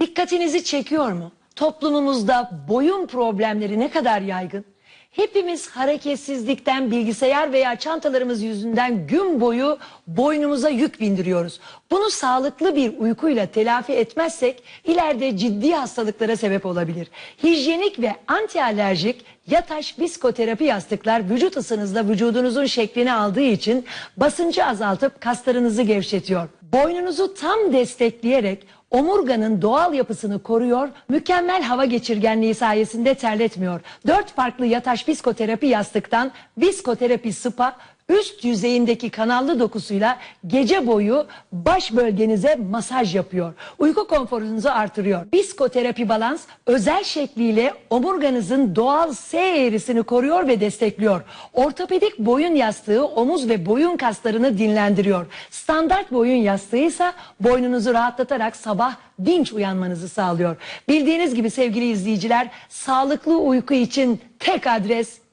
Dikkatinizi çekiyor mu? Toplumumuzda boyun problemleri ne kadar yaygın? Hepimiz hareketsizlikten, bilgisayar veya çantalarımız yüzünden gün boyu boynumuza yük bindiriyoruz. Bunu sağlıklı bir uykuyla telafi etmezsek ileride ciddi hastalıklara sebep olabilir. Hijyenik ve antialerjik yataş biskoterapi yastıklar vücut ısınızla vücudunuzun şeklini aldığı için basıncı azaltıp kaslarınızı gevşetiyor. Boynunuzu tam destekleyerek omurganın doğal yapısını koruyor, mükemmel hava geçirgenliği sayesinde terletmiyor. Dört farklı yataş biskoterapi yastıktan biskoterapi spa üst yüzeyindeki kanallı dokusuyla gece boyu baş bölgenize masaj yapıyor. Uyku konforunuzu artırıyor. Biskoterapi balans özel şekliyle omurganızın doğal S eğrisini koruyor ve destekliyor. Ortopedik boyun yastığı omuz ve boyun kaslarını dinlendiriyor. Standart boyun yastığı ise boynunuzu rahatlatarak sabah dinç uyanmanızı sağlıyor. Bildiğiniz gibi sevgili izleyiciler sağlıklı uyku için tek adres